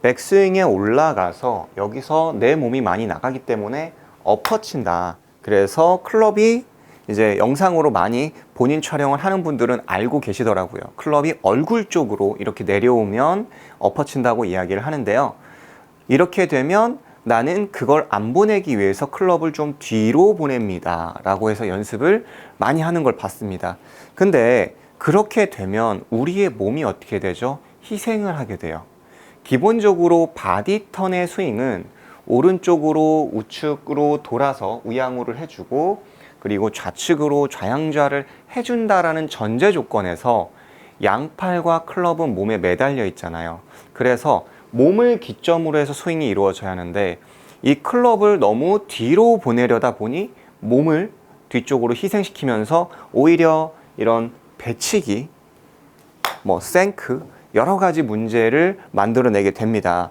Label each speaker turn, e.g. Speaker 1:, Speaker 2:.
Speaker 1: 백스윙에 올라가서 여기서 내 몸이 많이 나가기 때문에 엎어친다. 그래서 클럽이 이제 영상으로 많이 본인 촬영을 하는 분들은 알고 계시더라고요. 클럽이 얼굴 쪽으로 이렇게 내려오면 엎어친다고 이야기를 하는데요. 이렇게 되면 나는 그걸 안 보내기 위해서 클럽을 좀 뒤로 보냅니다. 라고 해서 연습을 많이 하는 걸 봤습니다. 근데 그렇게 되면 우리의 몸이 어떻게 되죠? 희생을 하게 돼요. 기본적으로 바디 턴의 스윙은 오른쪽으로 우측으로 돌아서 우양우를 해주고 그리고 좌측으로 좌양좌를 해준다라는 전제 조건에서 양팔과 클럽은 몸에 매달려 있잖아요. 그래서 몸을 기점으로 해서 스윙이 이루어져야 하는데 이 클럽을 너무 뒤로 보내려다 보니 몸을 뒤쪽으로 희생시키면서 오히려 이런 배치기 뭐 생크 여러 가지 문제를 만들어내게 됩니다.